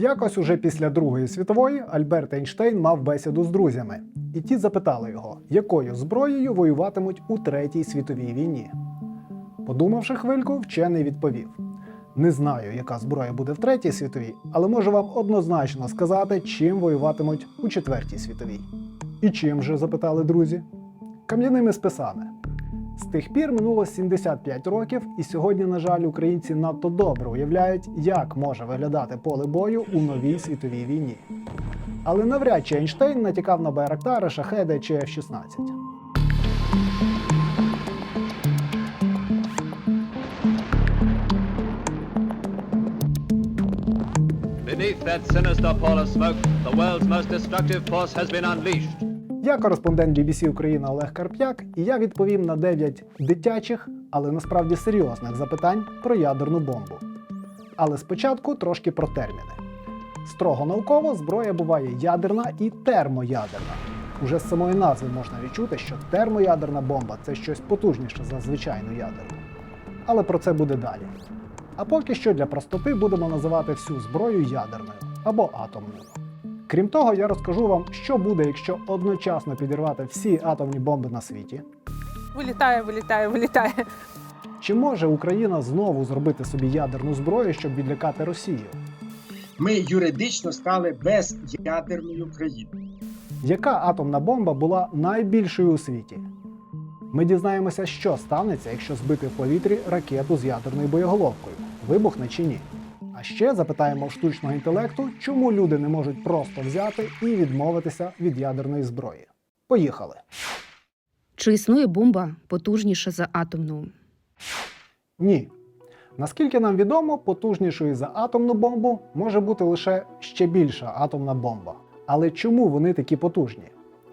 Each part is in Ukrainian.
Якось уже після Другої світової Альберт Ейнштейн мав бесіду з друзями, і ті запитали його, якою зброєю воюватимуть у Третій світовій війні. Подумавши хвильку, вчений відповів: Не знаю, яка зброя буде в Третій світовій, але можу вам однозначно сказати, чим воюватимуть у Четвертій світовій. І чим же? запитали друзі. Кам'яними списами. З тих пір минуло 75 років, і сьогодні, на жаль, українці надто добре уявляють, як може виглядати поле бою у новій світовій війні. Але навряд чи Ейнштейн натякав на Байрактари, Шахеди чи F-16. Beneath that sinister pall of smoke, the world's most destructive force has been unleashed. Я кореспондент BBC Україна Олег Карп'як, і я відповім на 9 дитячих, але насправді серйозних запитань про ядерну бомбу. Але спочатку трошки про терміни. Строго науково зброя буває ядерна і термоядерна. Уже з самої назви можна відчути, що термоядерна бомба це щось потужніше за звичайну ядерну. Але про це буде далі. А поки що для простоти будемо називати всю зброю ядерною або атомною. Крім того, я розкажу вам, що буде, якщо одночасно підірвати всі атомні бомби на світі. Вилітає, вилітає, вилітає. Чи може Україна знову зробити собі ядерну зброю, щоб відлякати Росію? Ми юридично стали безядерною країною. Яка атомна бомба була найбільшою у світі? Ми дізнаємося, що станеться, якщо збити в повітрі ракету з ядерною боєголовкою, вибухне чи ні. А ще запитаємо в штучного інтелекту, чому люди не можуть просто взяти і відмовитися від ядерної зброї. Поїхали! Чи існує бомба потужніша за атомну? Ні. Наскільки нам відомо, потужнішою за атомну бомбу може бути лише ще більша атомна бомба. Але чому вони такі потужні?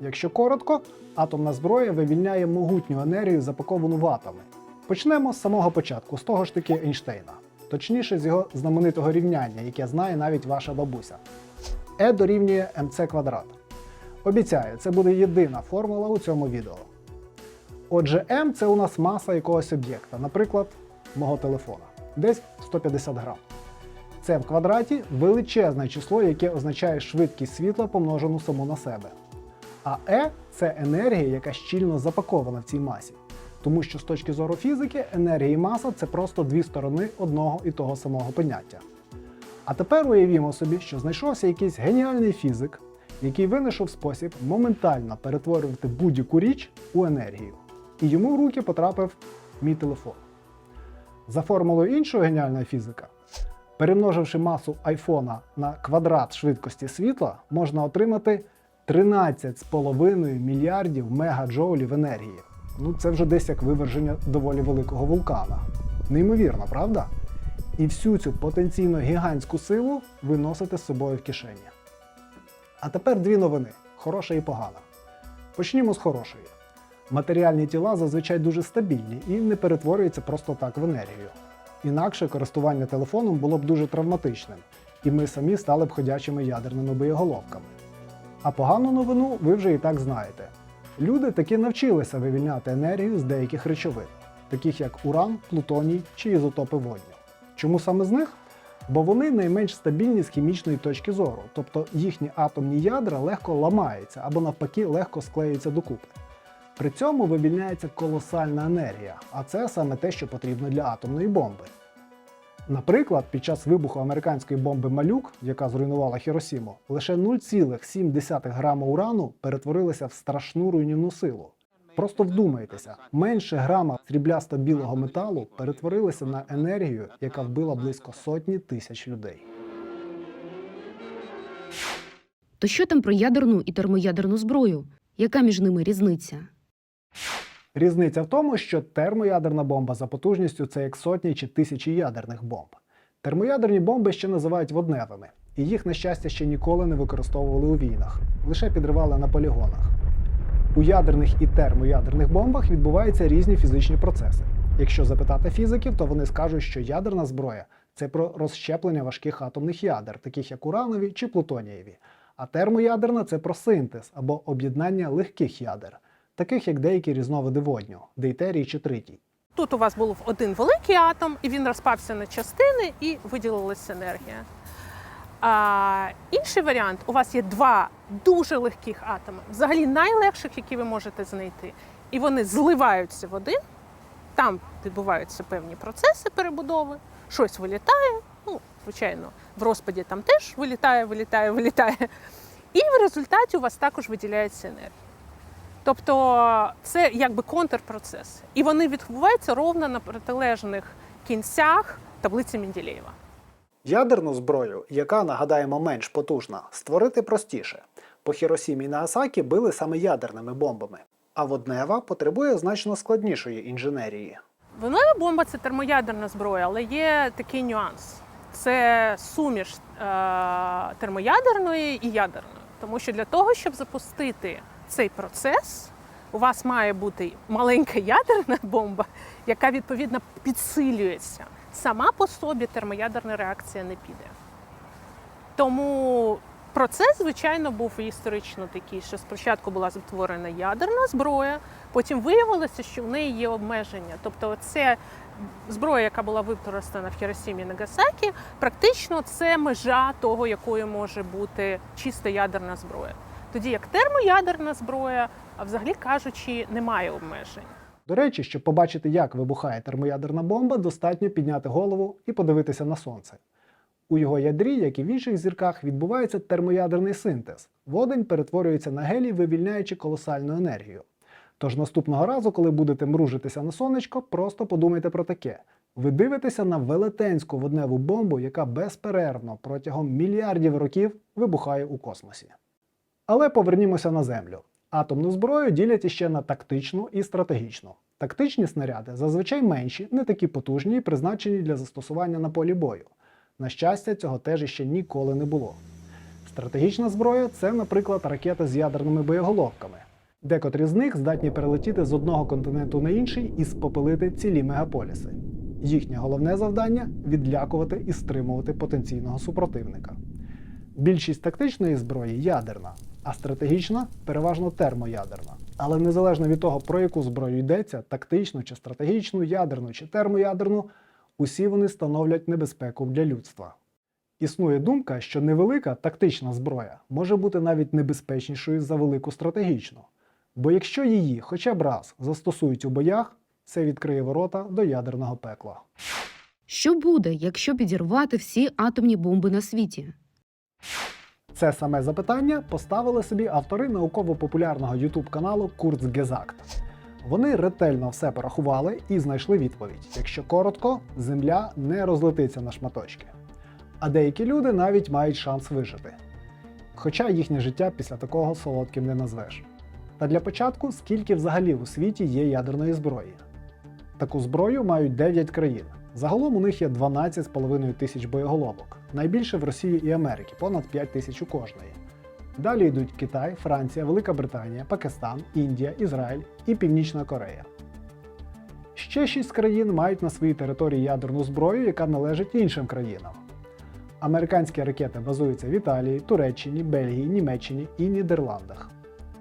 Якщо коротко, атомна зброя вивільняє могутню енергію, запаковану в атоми. Почнемо з самого початку, з того ж таки Ейнштейна. Точніше, з його знаменитого рівняння, яке знає навіть ваша бабуся. Е дорівнює МЦ квадрат. Обіцяю, це буде єдина формула у цьому відео. Отже, М це у нас маса якогось об'єкта, наприклад, мого телефона, десь 150 грам. Це в квадраті величезне число, яке означає швидкість світла помножену саму на себе. А Е це енергія, яка щільно запакована в цій масі. Тому що з точки зору фізики енергія і маса це просто дві сторони одного і того самого поняття. А тепер уявімо собі, що знайшовся якийсь геніальний фізик, який винайшов спосіб моментально перетворювати будь-яку річ у енергію. І йому в руки потрапив мій телефон. За формулою іншого геніального фізика, перемноживши масу айфона на квадрат швидкості світла, можна отримати 13,5 мільярдів мегаджоулів енергії. Ну, це вже десь як виверження доволі великого вулкана. Неймовірно, правда? І всю цю потенційно гігантську силу ви носите з собою в кишені. А тепер дві новини: хороша і погана. Почнімо з хорошої. Матеріальні тіла зазвичай дуже стабільні і не перетворюються просто так в енергію. Інакше користування телефоном було б дуже травматичним, і ми самі стали б ходячими ядерними боєголовками. А погану новину ви вже і так знаєте. Люди таки навчилися вивільняти енергію з деяких речовин, таких як уран, плутоній чи ізотопи водню. Чому саме з них? Бо вони найменш стабільні з хімічної точки зору, тобто їхні атомні ядра легко ламаються або навпаки легко склеюються докупи. При цьому вивільняється колосальна енергія, а це саме те, що потрібно для атомної бомби. Наприклад, під час вибуху американської бомби Малюк, яка зруйнувала Хіросіму, лише 0,7 грама урану перетворилися в страшну руйнівну силу. Просто вдумайтеся, менше грама сріблясто-білого металу перетворилися на енергію, яка вбила близько сотні тисяч людей. То що там про ядерну і термоядерну зброю? Яка між ними різниця? Різниця в тому, що термоядерна бомба за потужністю це як сотні чи тисячі ядерних бомб. Термоядерні бомби ще називають водневими, і їх, на щастя, ще ніколи не використовували у війнах, лише підривали на полігонах. У ядерних і термоядерних бомбах відбуваються різні фізичні процеси. Якщо запитати фізиків, то вони скажуть, що ядерна зброя це про розщеплення важких атомних ядер, таких як уранові чи плутонієві. А термоядерна це про синтез або об'єднання легких ядер, таких як деякі різновиди водню, дейтерій чи тритій. Тут у вас був один великий атом, і він розпався на частини і виділилася енергія. А інший варіант у вас є два дуже легких атоми, взагалі найлегших, які ви можете знайти, і вони зливаються в один. Там відбуваються певні процеси перебудови, щось вилітає. Ну, звичайно, в розпаді там теж вилітає, вилітає, вилітає. І в результаті у вас також виділяється енергія. Тобто це якби контрпроцес. І вони відбуваються ровно на протилежних кінцях таблиці Менделєєва. Ядерну зброю, яка, нагадаємо, менш потужна, створити простіше. По Хіросімі і Нагасакі били саме ядерними бомбами. А воднева потребує значно складнішої інженерії. Винова бомба це термоядерна зброя, але є такий нюанс. Це суміш е, термоядерної і ядерної. Тому що для того, щоб запустити цей процес, у вас має бути маленька ядерна бомба, яка відповідно підсилюється. Сама по собі термоядерна реакція не піде. Тому процес, звичайно, був історично такий, що спочатку була створена ядерна зброя, потім виявилося, що в неї є обмеження. Тобто, це зброя, яка була використана в Хіросімі Нагасакі, практично це межа того, якою може бути чисто ядерна зброя. Тоді як термоядерна зброя, а взагалі кажучи, немає обмежень. До речі, щоб побачити, як вибухає термоядерна бомба, достатньо підняти голову і подивитися на сонце. У його ядрі, як і в інших зірках, відбувається термоядерний синтез. Водень перетворюється на гелій, вивільняючи колосальну енергію. Тож наступного разу, коли будете мружитися на сонечко, просто подумайте про таке: ви дивитеся на велетенську водневу бомбу, яка безперервно протягом мільярдів років вибухає у космосі. Але повернімося на землю. Атомну зброю ділять іще на тактичну і стратегічну. Тактичні снаряди зазвичай менші, не такі потужні і призначені для застосування на полі бою. На щастя, цього теж іще ніколи не було. Стратегічна зброя це, наприклад, ракети з ядерними боєголовками. Декотрі з них здатні перелетіти з одного континенту на інший і спопилити цілі мегаполіси. Їхнє головне завдання відлякувати і стримувати потенційного супротивника. Більшість тактичної зброї ядерна, а стратегічна переважно термоядерна. Але незалежно від того, про яку зброю йдеться, тактичну чи стратегічну, ядерну чи термоядерну, усі вони становлять небезпеку для людства. Існує думка, що невелика тактична зброя може бути навіть небезпечнішою за велику стратегічну. Бо якщо її хоча б раз застосують у боях, це відкриє ворота до ядерного пекла. Що буде, якщо підірвати всі атомні бомби на світі? Це саме запитання поставили собі автори науково-популярного youtube каналу Kurzgesagt. Вони ретельно все порахували і знайшли відповідь: якщо коротко, земля не розлетиться на шматочки. А деякі люди навіть мають шанс вижити. Хоча їхнє життя після такого солодким не назвеш. Та для початку, скільки взагалі у світі є ядерної зброї? Таку зброю мають 9 країн. Загалом у них є 12,5 тисяч боєголовок. Найбільше в Росії і Америці, понад 5 тисяч у кожної. Далі йдуть Китай, Франція, Велика Британія, Пакистан, Індія, Ізраїль і Північна Корея. Ще 6 країн мають на своїй території ядерну зброю, яка належить іншим країнам. Американські ракети базуються в Італії, Туреччині, Бельгії, Німеччині і Нідерландах.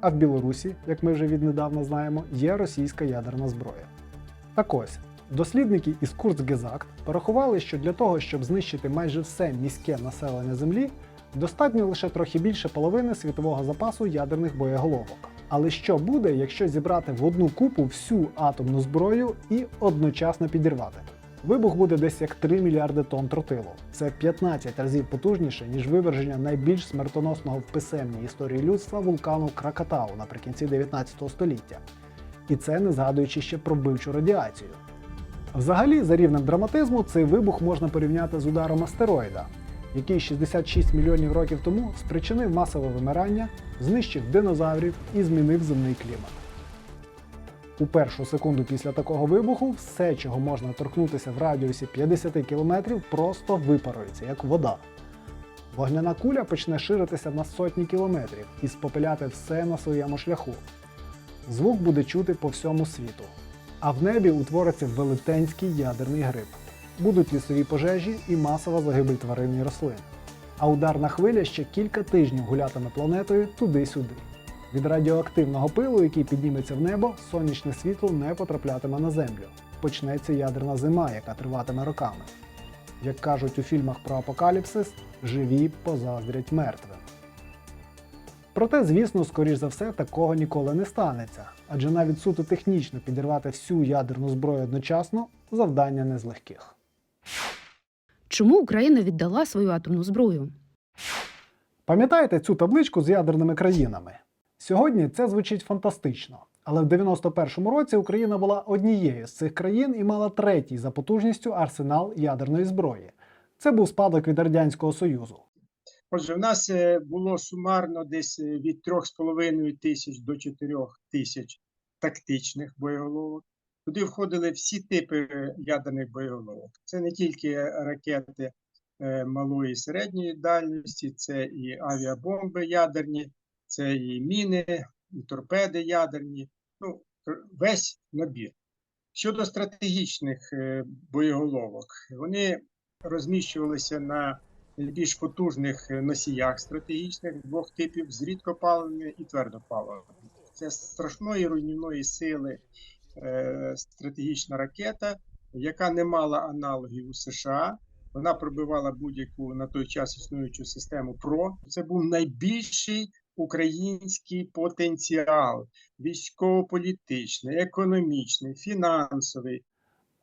А в Білорусі, як ми вже віднедавна знаємо, є російська ядерна зброя. Так ось, дослідники із Курцгезакт порахували, що для того, щоб знищити майже все міське населення Землі, достатньо лише трохи більше половини світового запасу ядерних боєголовок. Але що буде, якщо зібрати в одну купу всю атомну зброю і одночасно підірвати? Вибух буде десь як 3 мільярди тонн тротилу. Це 15 разів потужніше, ніж виверження найбільш смертоносного в писемній історії людства вулкану Кракатау наприкінці 19 століття. І це не згадуючи ще про вбивчу радіацію. Взагалі, за рівнем драматизму, цей вибух можна порівняти з ударом астероїда, який 66 мільйонів років тому спричинив масове вимирання, знищив динозаврів і змінив земний клімат. У першу секунду після такого вибуху все, чого можна торкнутися в радіусі 50 км, просто випарується, як вода. Вогняна куля почне ширитися на сотні кілометрів і спопиляти все на своєму шляху. Звук буде чути по всьому світу. А в небі утвориться велетенський ядерний гриб. Будуть лісові пожежі і масова загибель тварин і рослин. А ударна хвиля ще кілька тижнів гулятиме планетою туди-сюди. Від радіоактивного пилу, який підніметься в небо, сонячне світло не потраплятиме на землю. Почнеться ядерна зима, яка триватиме роками. Як кажуть у фільмах про апокаліпсис, живі позаздрять мертвим. Проте, звісно, скоріш за все, такого ніколи не станеться, адже навіть суто технічно підірвати всю ядерну зброю одночасно завдання не з легких. Чому Україна віддала свою атомну зброю? Пам'ятаєте цю табличку з ядерними країнами? Сьогодні це звучить фантастично, але в 91-му році Україна була однією з цих країн і мала третій за потужністю арсенал ядерної зброї. Це був спадок від Радянського Союзу. Отже, в нас е, було сумарно десь е, від 3,5 тисяч до 4 тисяч тактичних боєголовок. Туди входили всі типи е, ядерних боєголовок. Це не тільки ракети малої і середньої дальності, це і авіабомби ядерні, це і міни, і торпеди ядерні. Ну, весь набір. Щодо стратегічних боєголовок, вони розміщувалися на найбільш потужних е, носіях стратегічних двох типів з рідкопаливними і твердопаливними. Це страшної руйнівної сили е, стратегічна ракета, яка не мала аналогів у США. Вона пробивала будь-яку на той час існуючу систему ПРО. Це був найбільший український потенціал військово-політичний, економічний, фінансовий.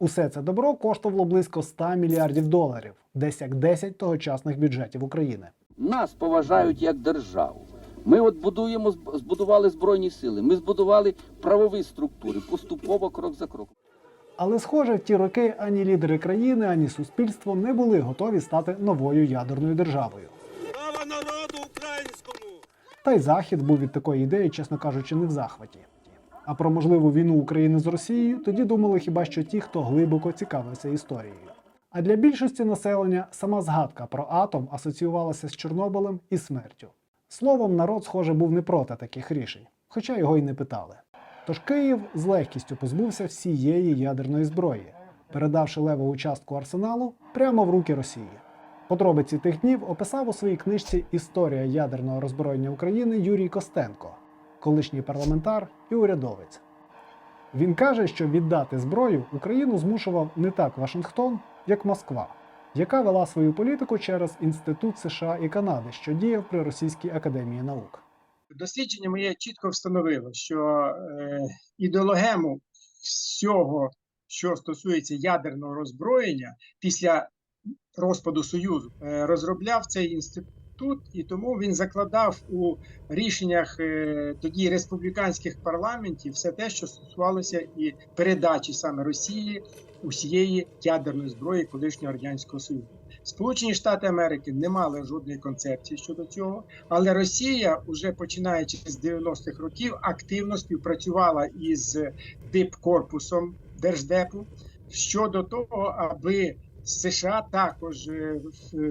Усе це добро коштувало близько 100 мільярдів доларів, десь як 10 тогочасних бюджетів України. Нас поважають як державу. Ми от будуємо, збудували збройні сили. Ми збудували правові структури поступово, крок за кроком. Але, схоже, в ті роки ані лідери країни, ані суспільство не були готові стати новою ядерною державою. Слава народу українському! Та й Захід був від такої ідеї, чесно кажучи, не в захваті. А про можливу війну України з Росією тоді думали хіба що ті, хто глибоко цікавився історією. А для більшості населення сама згадка про атом асоціювалася з Чорнобилем і смертю. Словом, народ, схоже, був не проти таких рішень, хоча його й не питали. Тож Київ з легкістю позбувся всієї ядерної зброї, передавши левову частку арсеналу прямо в руки Росії. Подробиці тих днів описав у своїй книжці Історія ядерного роззброєння України Юрій Костенко, колишній парламентар і урядовець. Він каже, що віддати зброю Україну змушував не так Вашингтон, як Москва, яка вела свою політику через Інститут США і Канади, що діяв при Російській академії наук. Дослідження моє чітко встановило, що е, ідеологему всього, що стосується ядерного роззброєння після розпаду Союзу, е, розробляв цей інститут, і тому він закладав у рішеннях е, тоді республіканських парламентів все те, що стосувалося і передачі саме Росії усієї ядерної зброї колишнього радянського союзу. Сполучені Штати Америки не мали жодної концепції щодо цього, але Росія, уже починаючи з 90-х років, активно співпрацювала із дипкорпусом Держдепу щодо того, аби США також е,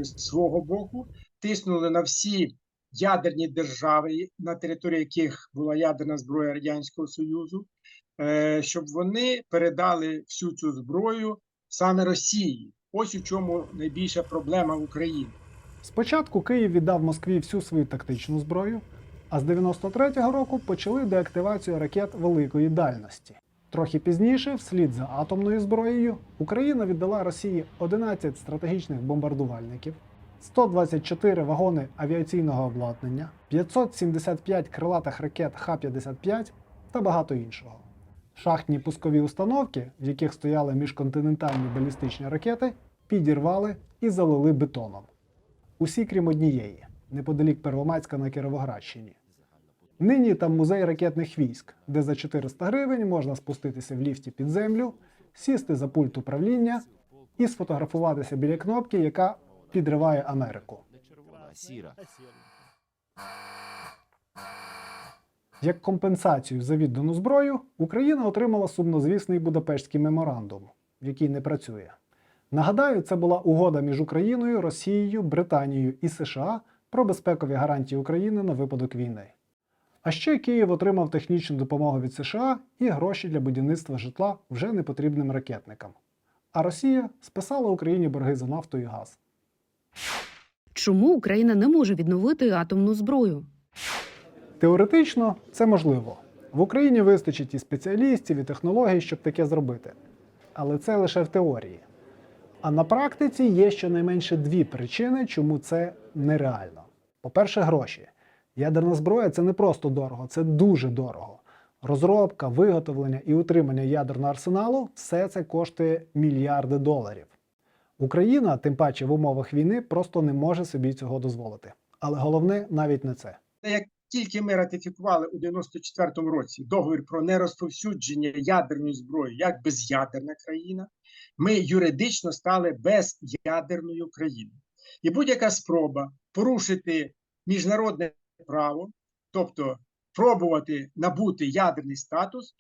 з свого боку тиснули на всі ядерні держави, на території яких була ядерна зброя Радянського Союзу, е, щоб вони передали всю цю зброю саме Росії. Ось у чому найбільша проблема в Україні. Спочатку Київ віддав Москві всю свою тактичну зброю, а з 93-го року почали деактивацію ракет великої дальності. Трохи пізніше, вслід за атомною зброєю, Україна віддала Росії 11 стратегічних бомбардувальників, 124 вагони авіаційного обладнання, 575 крилатих ракет Х-55 та багато іншого. Шахтні пускові установки, в яких стояли міжконтинентальні балістичні ракети, підірвали і залили бетоном. Усі крім однієї, неподалік Первомайська на Кіровоградщині. Нині там музей ракетних військ, де за 400 гривень можна спуститися в ліфті під землю, сісти за пульт управління і сфотографуватися біля кнопки, яка підриває Америку. Сіра. Як компенсацію за віддану зброю, Україна отримала сумнозвісний Будапештський меморандум, який не працює. Нагадаю, це була угода між Україною, Росією, Британією і США про безпекові гарантії України на випадок війни. А ще Київ отримав технічну допомогу від США і гроші для будівництва житла вже непотрібним ракетникам. А Росія списала Україні борги за нафту і газ. Чому Україна не може відновити атомну зброю? Теоретично це можливо. В Україні вистачить і спеціалістів, і технологій, щоб таке зробити. Але це лише в теорії. А на практиці є щонайменше дві причини, чому це нереально. По-перше, гроші. Ядерна зброя це не просто дорого, це дуже дорого. Розробка, виготовлення і утримання ядерного арсеналу все це коштує мільярди доларів. Україна, тим паче в умовах війни, просто не може собі цього дозволити. Але головне навіть не це. Як тільки ми ратифікували у 94-му році договір про нерозповсюдження ядерної зброї як безядерна країна, ми юридично стали безядерною країною. І будь-яка спроба порушити міжнародне право, тобто пробувати набути ядерний статус,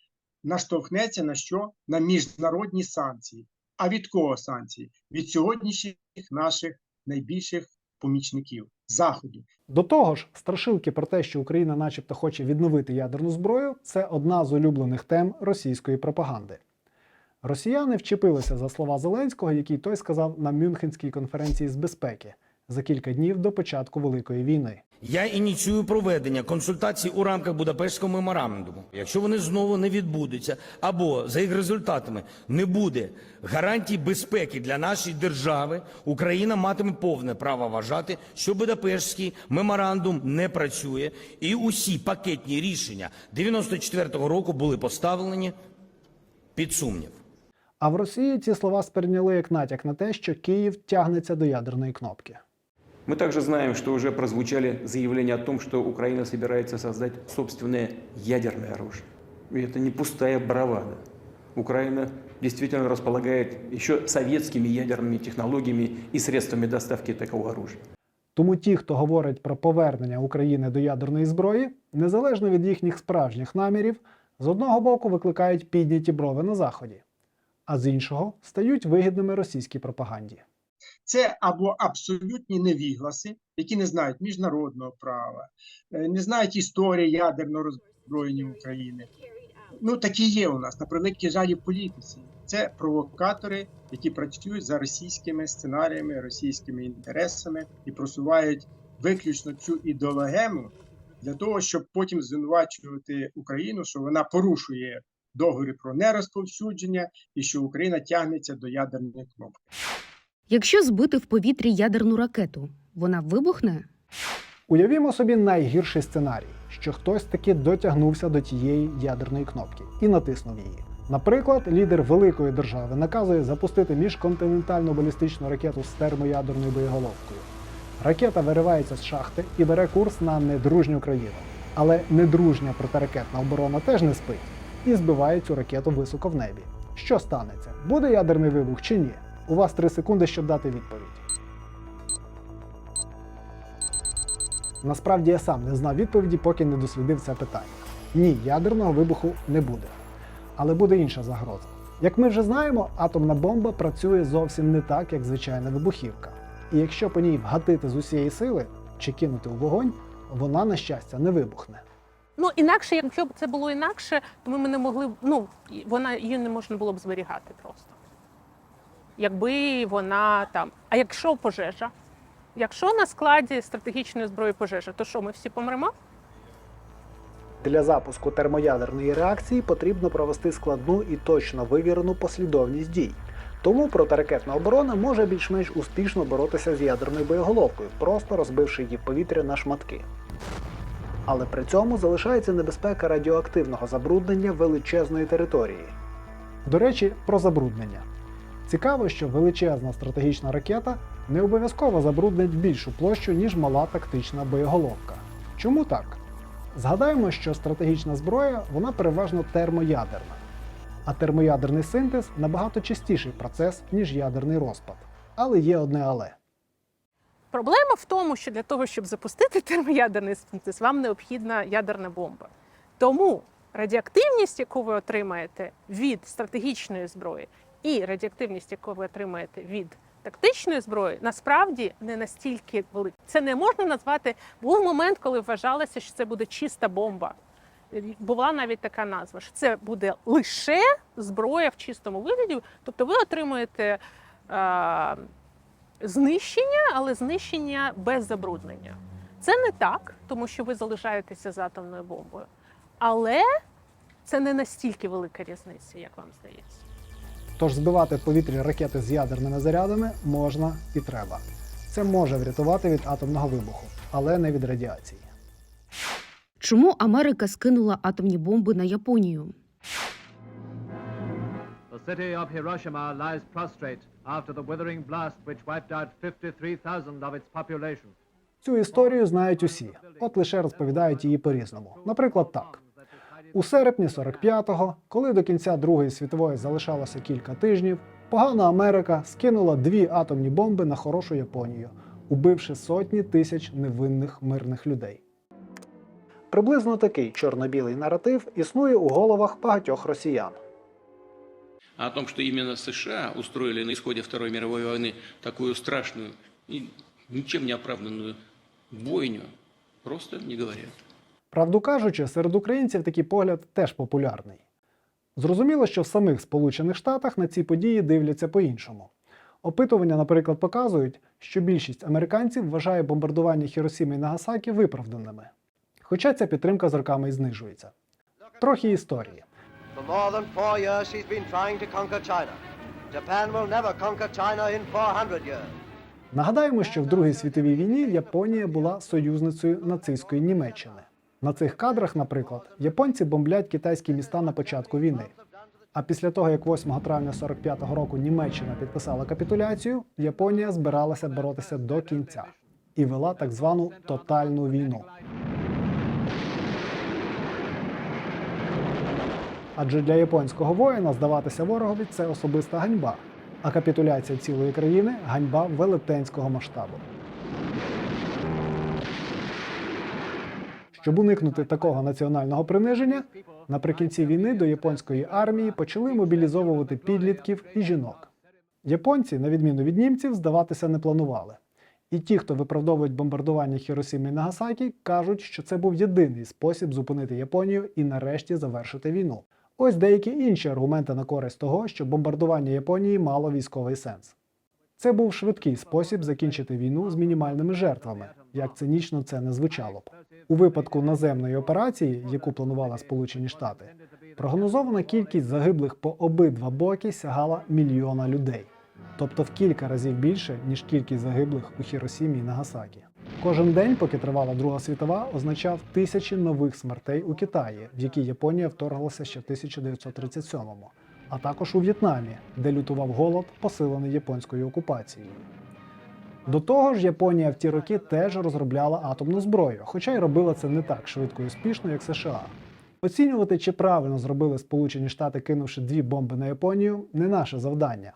наштовхнеться на що? На міжнародні санкції. А від кого санкції? Від сьогоднішніх наших найбільших помічників Заходу. До того ж, страшилки про те, що Україна, начебто, хоче відновити ядерну зброю, це одна з улюблених тем російської пропаганди. Росіяни вчепилися за слова Зеленського, який той сказав на Мюнхенській конференції з безпеки за кілька днів до початку Великої війни. Я ініціюю проведення консультацій у рамках Будапештського меморандуму. Якщо вони знову не відбудуться, або за їх результатами не буде гарантій безпеки для нашої держави, Україна матиме повне право вважати, що Будапештський меморандум не працює, і усі пакетні рішення 94-го року були поставлені під сумнів. А в Росії ці слова сприйняли як натяк на те, що Київ тягнеться до ядерної кнопки. Мы также знаем, что уже прозвучали заявления о том, что Украина собирается создать собственное ядерное оружие. И это не пустая бравада. Украина действительно располагает еще советскими ядерными технологиями и средствами доставки такого оружия. Тому ті, хто говорить про повернення України до ядерної зброї, незалежно від їхніх справжніх намірів, з одного боку викликають підняті брови на заході, а з іншого стають вигідними російській пропаганді. Це або абсолютні невігласи, які не знають міжнародного права, е, не знають історії ядерного роззброєння України. Ну такі є у нас на превеликий жаль і в політиці. Це провокатори, які працюють за російськими сценаріями, російськими інтересами і просувають виключно цю ідеологему для того, щоб потім звинувачувати Україну, що вона порушує договір про нерозповсюдження і що Україна тягнеться до ядерної кнопки. Якщо збити в повітрі ядерну ракету, вона вибухне? Уявімо собі найгірший сценарій, що хтось таки дотягнувся до тієї ядерної кнопки і натиснув її. Наприклад, лідер великої держави наказує запустити міжконтинентальну балістичну ракету з термоядерною боєголовкою. Ракета виривається з шахти і бере курс на недружню країну. Але недружня протиракетна оборона теж не спить і збиває цю ракету високо в небі. Що станеться? Буде ядерний вибух чи ні? У вас 3 секунди, щоб дати відповідь. Насправді я сам не знав відповіді, поки не дослідив це питання. Ні, ядерного вибуху не буде. Але буде інша загроза. Як ми вже знаємо, атомна бомба працює зовсім не так, як звичайна вибухівка. І якщо по ній вгатити з усієї сили чи кинути у вогонь, вона, на щастя, не вибухне. Ну інакше, якщо б це було інакше, то ми не могли б. Ну вона її не можна було б зберігати просто. Якби вона там. А якщо пожежа? Якщо на складі стратегічної зброї пожежа, то що ми всі помремо? Для запуску термоядерної реакції потрібно провести складну і точно вивірену послідовність дій. Тому протиракетна оборона може більш-менш успішно боротися з ядерною боєголовкою, просто розбивши її повітря на шматки. Але при цьому залишається небезпека радіоактивного забруднення величезної території. До речі, про забруднення. Цікаво, що величезна стратегічна ракета не обов'язково забруднить більшу площу, ніж мала тактична боєголовка. Чому так? Згадаємо, що стратегічна зброя вона переважно термоядерна, а термоядерний синтез набагато чистіший процес, ніж ядерний розпад. Але є одне але. Проблема в тому, що для того, щоб запустити термоядерний синтез, вам необхідна ядерна бомба. Тому радіоактивність, яку ви отримаєте від стратегічної зброї, і радіоактивність, яку ви отримаєте від тактичної зброї, насправді не настільки велика. Це не можна назвати. Був момент, коли вважалося, що це буде чиста бомба. Була навіть така назва, що це буде лише зброя в чистому вигляді. Тобто ви отримуєте. Е- знищення, але знищення без забруднення. Це не так, тому що ви залишаєтеся з атомною бомбою. Але це не настільки велика різниця, як вам здається. Тож збивати в повітрі ракети з ядерними зарядами можна і треба. Це може врятувати від атомного вибуху, але не від радіації. Чому Америка скинула атомні бомби на Японію? The city of Hiroshima lies prostrate after the withering blast which wiped out 53,000 of its population. Цю історію знають усі, от лише розповідають її по-різному. Наприклад, так. У серпні 45-го, коли до кінця Другої світової залишалося кілька тижнів, погана Америка скинула дві атомні бомби на хорошу Японію, убивши сотні тисяч невинних мирних людей. Приблизно такий чорно-білий наратив існує у головах багатьох росіян. О том, что именно США устроили на исходе Второй мировой войны такую страшную и ничем не оправданную бойню, просто не говорят. Правду кажучи, серед українців такий погляд теж популярний. Зрозуміло, що в самих Сполучених Штатах на ці події дивляться по-іншому. Опитування, наприклад, показують, що більшість американців вважає бомбардування Хіросіми і Нагасакі виправданими. Хоча ця підтримка з роками і знижується. Трохи історії. For more than four years, she's been trying to conquer China. Japan will never conquer China in 400 years. Нагадаємо, що в Другій світовій війні Японія була союзницею нацистської Німеччини. На цих кадрах, наприклад, японці бомблять китайські міста на початку війни. А після того, як 8 травня 45-го року Німеччина підписала капітуляцію, Японія збиралася боротися до кінця і вела так звану тотальну війну. Адже для японського воїна здаватися ворогові це особиста ганьба, а капітуляція цілої країни ганьба велетенського масштабу. Щоб уникнути такого національного приниження, наприкінці війни до японської армії почали мобілізовувати підлітків і жінок. Японці, на відміну від німців, здаватися не планували. І ті, хто виправдовують бомбардування Хіросіми і Нагасакі, кажуть, що це був єдиний спосіб зупинити Японію і нарешті завершити війну. Ось деякі інші аргументи на користь того, що бомбардування Японії мало військовий сенс. Це був швидкий спосіб закінчити війну з мінімальними жертвами, як цинічно це не звучало б. У випадку наземної операції, яку планували Сполучені Штати, прогнозована кількість загиблих по обидва боки сягала мільйона людей, тобто в кілька разів більше, ніж кількість загиблих у Хіросімі і Нагасакі. Кожен день, поки тривала Друга світова, означав тисячі нових смертей у Китаї, в які Японія вторглася ще в 1937-му, а також у В'єтнамі, де лютував голод, посилений японською окупацією. До того ж, Японія в ті роки теж розробляла атомну зброю, хоча й робила це не так швидко і успішно, як США. Оцінювати, чи правильно зробили Сполучені Штати, кинувши дві бомби на Японію, не наше завдання.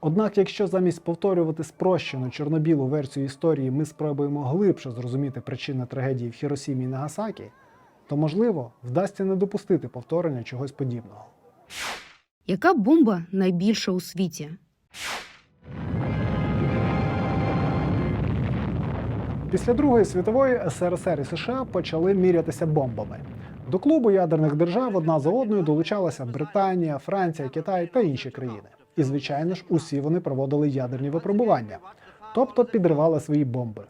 Однак, якщо замість повторювати спрощену чорно-білу версію історії ми спробуємо глибше зрозуміти причини трагедії в Хіросімі і Нагасакі, то можливо вдасться не допустити повторення чогось подібного. Яка бомба найбільша у світі? Після Другої світової СРСР і США почали мірятися бомбами. До клубу ядерних держав одна за одною долучалася Британія, Франція, Китай та інші країни. І, звичайно ж, усі вони проводили ядерні випробування, тобто підривали свої бомби.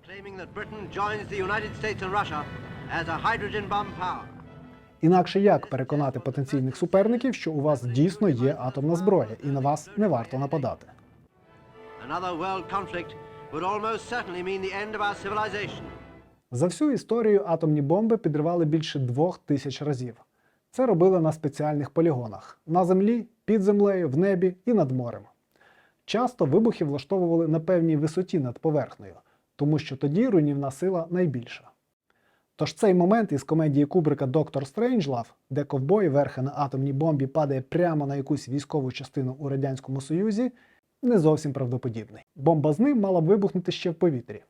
Інакше як переконати потенційних суперників, що у вас дійсно є атомна зброя, і на вас не варто нападати. За всю історію атомні бомби підривали більше двох тисяч разів. Це робили на спеціальних полігонах на землі, під землею, в небі і над морем. Часто вибухи влаштовували на певній висоті над поверхнею, тому що тоді руйнівна сила найбільша. Тож цей момент із комедії Кубрика Доктор Стрейнджлав, де ковбой верхи на атомній бомбі падає прямо на якусь військову частину у Радянському Союзі, не зовсім правдоподібний. Бомба з ним мала б вибухнути ще в повітрі.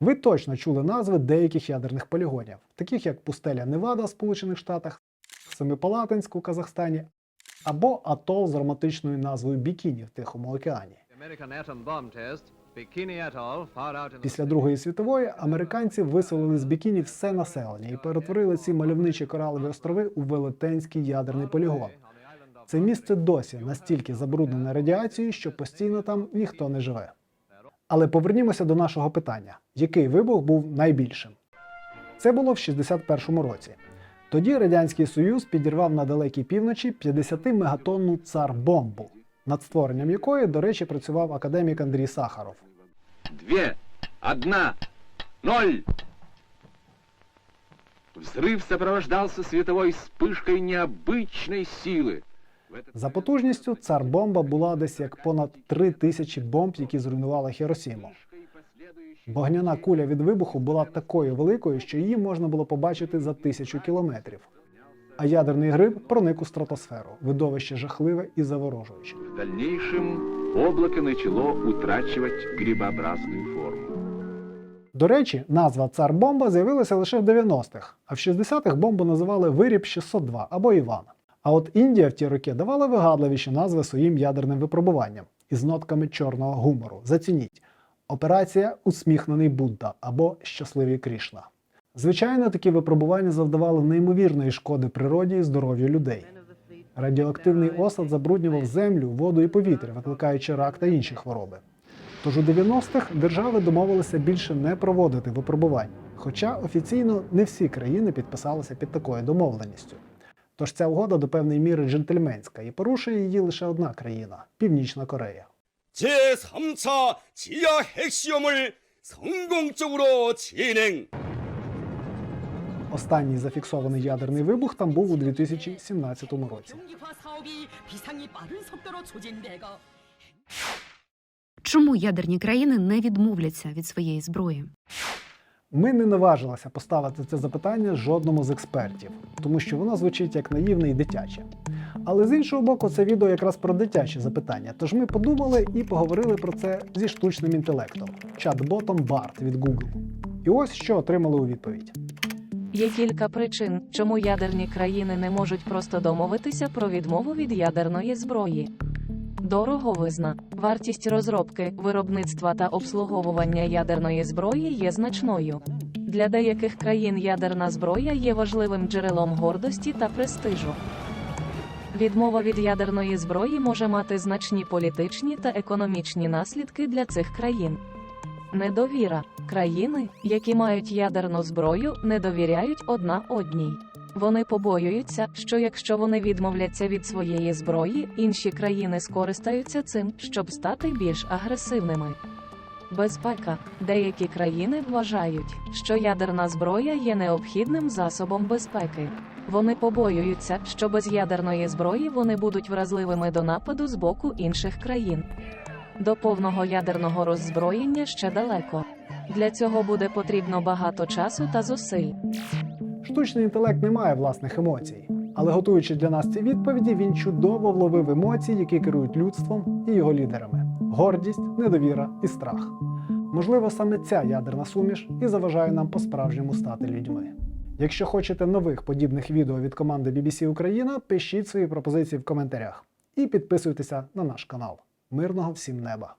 Ви точно чули назви деяких ядерних полігонів, таких як пустеля Невада в Сполучених Штатах, Семипалатинськ у Казахстані або атол з ароматичною назвою Бікіні в Тихому океані. Після Другої світової американці виселили з Бікіні все населення і перетворили ці мальовничі коралові острови у велетенський ядерний полігон. Це місце досі настільки забруднене радіацією, що постійно там ніхто не живе. Але повернімося до нашого питання: який вибух був найбільшим? Це було в 61-му році. Тоді Радянський Союз підірвав на далекій півночі 50-мегатонну цар бомбу над створенням якої, до речі, працював академік Андрій Сахаров. Две, одна, ноль. Взрыв сопровождался световой вспышкой необычной силы. В этот За потужністю цар бомба була десь як понад три тисячі бомб, які зруйнували Хіросіму. Вогняна куля від вибуху була такою великою, що її можна було побачити за тисячу кілометрів. А ядерний гриб проник у стратосферу. Видовище жахливе і заворожуюче. В дальнейшем облако начало утрачивать грибообразную форму. До речі, назва цар бомба з'явилася лише в 90-х, а в 60-х бомбу називали Виріб 602 або Іван. А от Індія в ті роки давала вигадливіші назви своїм ядерним випробуванням із нотками чорного гумору. Зацініть. Операція Усміхнений Будда або Щасливий Крішна. Звичайно, такі випробування завдавали неймовірної шкоди природі і здоров'ю людей. Радіоактивний осад забруднював землю, воду і повітря, викликаючи рак та інші хвороби. Тож у 90-х держави домовилися більше не проводити випробувань, хоча офіційно не всі країни підписалися під такою домовленістю. Тож ця угода до певної міри джентльменська і порушує її лише одна країна Північна Корея. 제3차 지하 핵시험을 성공적으로 진행. Останній зафіксований ядерний вибух там був у 2017 році. Чому ядерні країни не відмовляться від своєї зброї? Ми не наважилися поставити це запитання жодному з експертів, тому що воно звучить як наївне і дитяче. Але з іншого боку, це відео якраз про дитячі запитання. Тож ми подумали і поговорили про це зі штучним інтелектом, чат-ботом BART від Google. І ось що отримали у відповідь. Є кілька причин, чому ядерні країни не можуть просто домовитися про відмову від ядерної зброї. Дороговизна, вартість розробки, виробництва та обслуговування ядерної зброї є значною. Для деяких країн ядерна зброя є важливим джерелом гордості та престижу. Відмова від ядерної зброї може мати значні політичні та економічні наслідки для цих країн. Недовіра. Країни, які мають ядерну зброю, не довіряють одна одній. Вони побоюються, що якщо вони відмовляться від своєї зброї, інші країни скористаються цим, щоб стати більш агресивними. Безпека. Деякі країни вважають, що ядерна зброя є необхідним засобом безпеки. Вони побоюються, що без ядерної зброї вони будуть вразливими до нападу з боку інших країн. До повного ядерного роззброєння ще далеко. Для цього буде потрібно багато часу та зусиль. Штучний інтелект не має власних емоцій, але готуючи для нас ці відповіді, він чудово вловив емоції, які керують людством і його лідерами: гордість, недовіра і страх. Можливо, саме ця ядерна суміш і заважає нам по-справжньому стати людьми. Якщо хочете нових подібних відео від команди BBC Україна, пишіть свої пропозиції в коментарях і підписуйтеся на наш канал. Мирного всім неба!